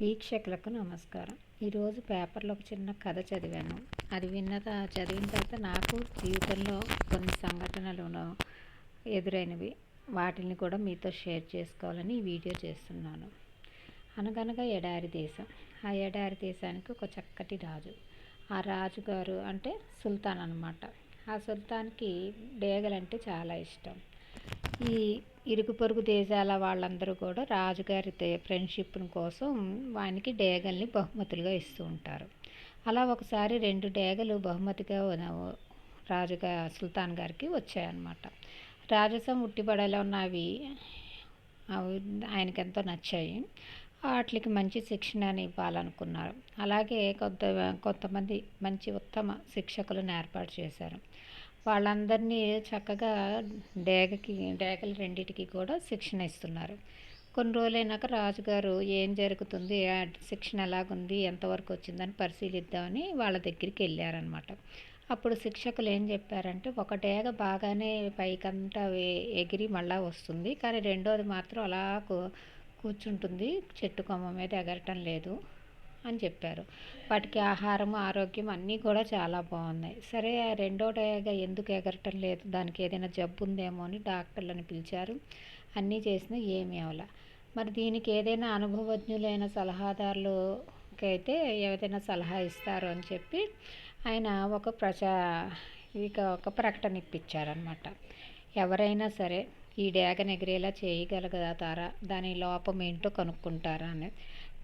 వీక్షకులకు నమస్కారం. ఈరోజు పేపర్లో ఒక చిన్న కథ చదివాను. అది విన్న చదివిన తర్వాత నాకు జీవితంలో కొన్ని సంఘటనలు ఎదురైనవి. వాటిని కూడా మీతో షేర్ చేసుకోవాలని ఈ వీడియో చేస్తున్నాను. అనగనగా ఎడారి దేశం. ఆ ఎడారి దేశానికి ఒక చక్కటి రాజు. ఆ రాజుగారు అంటే సుల్తాన్ అనమాట ఆ సుల్తాన్కి డేగలంటే చాలా ఇష్టం. ఈ ఇరుగు పొరుగు దేశాల వాళ్ళందరూ కూడా రాజుగారి ఫ్రెండ్షిప్ కోసం వానికి డేగల్ని బహుమతులుగా ఇస్తూ ఉంటారు. అలా ఒకసారి రెండు డేగలు బహుమతిగా రాజుగా సుల్తాన్ గారికి వచ్చాయన్నమాట. రాజసం ఉట్టిపడేలా ఉన్నవి అవి ఆయనకి ఎంతో నచ్చాయి. వాటికి మంచి శిక్షణని ఇవ్వాలనుకున్నారు. అలాగే కొంత కొంతమంది మంచి ఉత్తమ శిక్షకులను ఏర్పాటు చేశారు. వాళ్ళందరినీ చక్కగా డేగకి డేగలు రెండిటికి కూడా శిక్షణ ఇస్తున్నారు. కొన్ని రోజులైనాక రాజుగారు ఏం జరుగుతుంది శిక్షణ ఎలాగుంది ఎంతవరకు వచ్చిందని పరిశీలిద్దామని వాళ్ళ దగ్గరికి వెళ్ళారనమాట అప్పుడు శిక్షకులు ఏం చెప్పారంటే ఒక డేగ బాగానే పైకంతా ఎగిరి మళ్ళా వస్తుంది కానీ రెండోది మాత్రం అలా కూ- కూర్చుంటుంది చెట్టు కొమ్మ మీద ఎగరటం లేదు. అని చెప్పారు. వాటికి ఆహారం ఆరోగ్యం అన్నీ కూడా చాలా బాగున్నాయి. సరే ఆ రెండో డేగ ఎందుకు ఎగరటం లేదు? దానికి ఏదైనా జబ్బు ఉందేమో అని డాక్టర్లను పిలిచారు. అన్నీ చేసినా ఏమీ అవలా. మరి దీనికి ఏదైనా అనుభవజ్ఞులైన సలహాదారులు అయితే ఏదైనా సలహా ఇస్తారు అని చెప్పి ఆయన ఒక ప్రచా ఇక ఒక ప్రకటన ఇప్పించారనమాట ఎవరైనా సరే ఈ డేగను ఎగిరేలా చేయగలుగుతారా దాని లోపం ఏంటో కనుక్కుంటారా అని.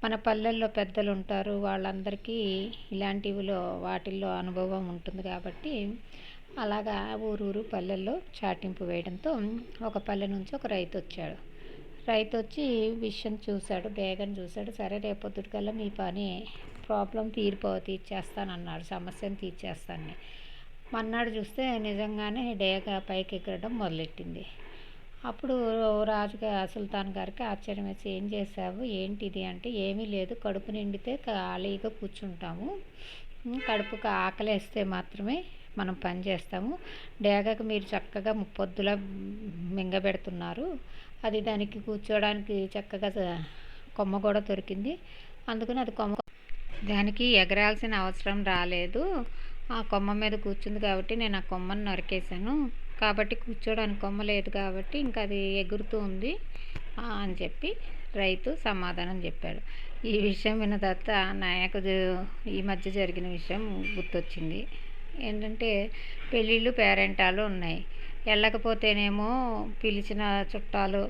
మన పల్లెల్లో పెద్దలు ఉంటారు వాళ్ళందరికీ ఇలాంటివిలో వాటిల్లో అనుభవం ఉంటుంది కాబట్టి అలాగా ఊరూరు పల్లెల్లో చాటింపు వేయడంతో ఒక పల్లె నుంచి ఒక రైతు వచ్చాడు. రైతు వచ్చి విషయం చూశాడు డేగను చూశాడు సరే రేపొద్దుటికల్లా మీ పని ప్రాబ్లం తీరిపో తీర్చేస్తానన్నాడు సమస్యను తీర్చేస్తాను మన్నాడు చూస్తే నిజంగానే డేగ పైకి ఎక్కడం మొదలెట్టింది. అప్పుడు రాజుగా సుల్తాన్ గారికి ఆశ్చర్యం వేసి ఏం చేసావు ఏంటిది? అంటే ఏమీ లేదు. కడుపు నిండితే ఖాళీగా కూర్చుంటాము. కడుపుకు ఆకలేస్తే మాత్రమే మనం పని చేస్తాము. డేగకు మీరు చక్కగా ముప్పొద్దులా మింగబెడుతున్నారు అది దానికి కూర్చోడానికి చక్కగా కొమ్మ కూడా దొరికింది. అందుకని అది కొమ్మ దానికి ఎగరాల్సిన అవసరం రాలేదు. ఆ కొమ్మ మీద కూర్చుంది కాబట్టి నేను ఆ కొమ్మను నరికేశాను. కాబట్టి కూర్చోడానికి కొమ్మ లేదు కాబట్టి ఇంకా అది ఎగురుతూ ఉంది. అని చెప్పి రైతు సమాధానం చెప్పాడు. ఈ విషయం విన్న తర్వాత నాకు ఈ మధ్య జరిగిన విషయం గుర్తొచ్చింది. ఏంటంటే పెళ్ళిళ్ళు పేరెంటాలు ఉన్నాయి. వెళ్ళకపోతేనేమో పిలిచిన చుట్టాలు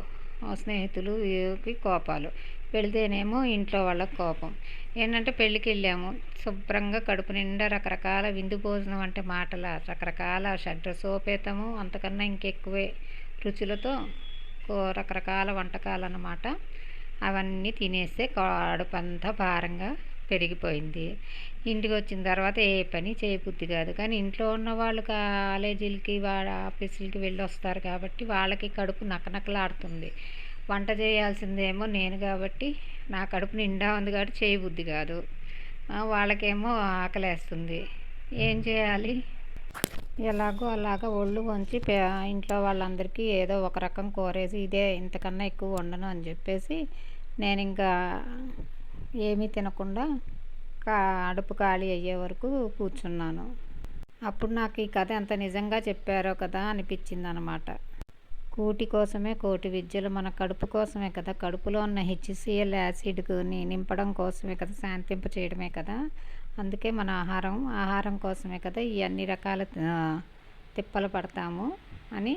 ఆ స్నేహితులు వీరికి కోపాలు. వెళితేనేమో ఇంట్లో వాళ్ళకి కోపం. ఏంటంటే పెళ్ళికి వెళ్ళాము శుభ్రంగా కడుపు నిండా రకరకాల విందు భోజనం అంటే మాటల రకరకాల షడ్ర సోపేతము అంతకన్నా ఇంకెక్కువే రుచులతో కో- రకరకాల వంటకాలు అన్నమాట అవన్నీ తినేస్తే కడుపు అంతా భారంగా పెరిగిపోయింది. ఇంటికి వచ్చిన తర్వాత ఏ పని చేయబుద్ధి కాదు. కానీ ఇంట్లో ఉన్న వాళ్ళు కాలేజీలకి వాళ్ళ ఆఫీసులకి వెళ్ళి వస్తారు కాబట్టి వాళ్ళకి కడుపు నకనకలాడుతుంది. వంట చేయాల్సిందేమో నేను కాబట్టి నా కడుపు నిండా ఉంది కాబట్టి చేయబుద్ధి కాదు. వాళ్ళకేమో ఆకలేస్తుంది. ఏం చేయాలి? ఎలాగో అలాగ ఒళ్ళు వంచి పే- ఇంట్లో వాళ్ళందరికీ ఏదో ఒక రకం కోరేసి ఇదే ఇంతకన్నా ఎక్కువ వండను అని చెప్పేసి నేను ఇంకా ఏమీ తినకుండా కా అడుపు ఖాళీ అయ్యే వరకు కూర్చున్నాను. అప్పుడు నాకు ఈ కథ ఎంత నిజంగా చెప్పారో కదా అనిపించింది అనమాట కూటి కోసమే కోటి విద్యలు మన కడుపు కోసమే కదా. కడుపులో ఉన్న హెచ్సిఎల్ యాసిడ్ని నింపడం కోసమే కదా శాంతింప చేయడమే కదా. అందుకే మన ఆహారం ఆహారం కోసమే కదా ఈ అన్ని రకాల తిప్పలు పడతాము అని.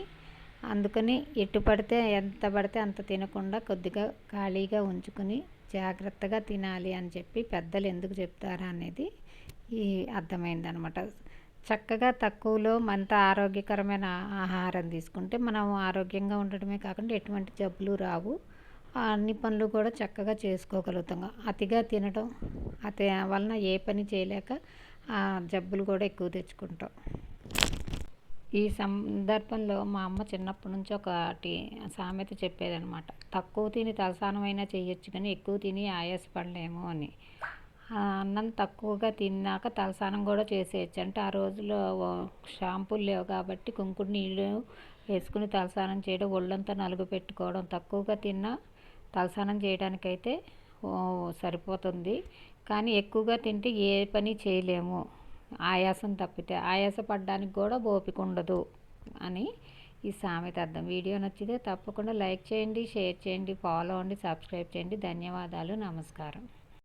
అందుకని ఎటు పడితే ఎంత పడితే అంత తినకుండా కొద్దిగా ఖాళీగా ఉంచుకుని జాగ్రత్తగా తినాలి అని చెప్పి పెద్దలు ఎందుకు చెప్తారా అనేది ఈ అర్థమైందనమాట. చక్కగా తక్కువలో మంత ఆరోగ్యకరమైన ఆహారం తీసుకుంటే మనం ఆరోగ్యంగా ఉండడమే కాకుండా ఎటువంటి జబ్బులు రావు. అన్ని పనులు కూడా చక్కగా చేసుకోగలుగుతాం. అతిగా తినడం అతి వలన ఏ పని చేయలేక ఆ జబ్బులు కూడా ఎక్కువ తెచ్చుకుంటాం. ఈ సందర్భంలో మా అమ్మ చిన్నప్పటి నుంచి ఒకటి సామెత చెప్పేదనమాట తక్కువ తిని తలసానమైనా చేయొచ్చు కానీ ఎక్కువ తిని ఆయాసపడలేము అని. అన్నం తక్కువగా తిన్నాక తలసానం కూడా చేసేయచ్చు. అంటే ఆ రోజుల్లో షాంపూలు లేవు కాబట్టి కుంకుడు నీళ్ళు వేసుకుని తలస్నానం చేయడం ఒళ్ళంతా నలుగు పెట్టుకోవడం తక్కువగా తిన్నా తలస్నానం చేయడానికైతే సరిపోతుంది. కానీ ఎక్కువగా తింటే ఏ పని చేయలేము. ఆయాసం తప్పితే ఆయాసపడడానికి కూడా ఓపిక ఉండదు అని ఈ సామెత అర్థం. వీడియో నచ్చితే తప్పకుండా లైక్ చేయండి షేర్ చేయండి ఫాలో అవ్వండి సబ్స్క్రైబ్ చేయండి. ధన్యవాదాలు నమస్కారం.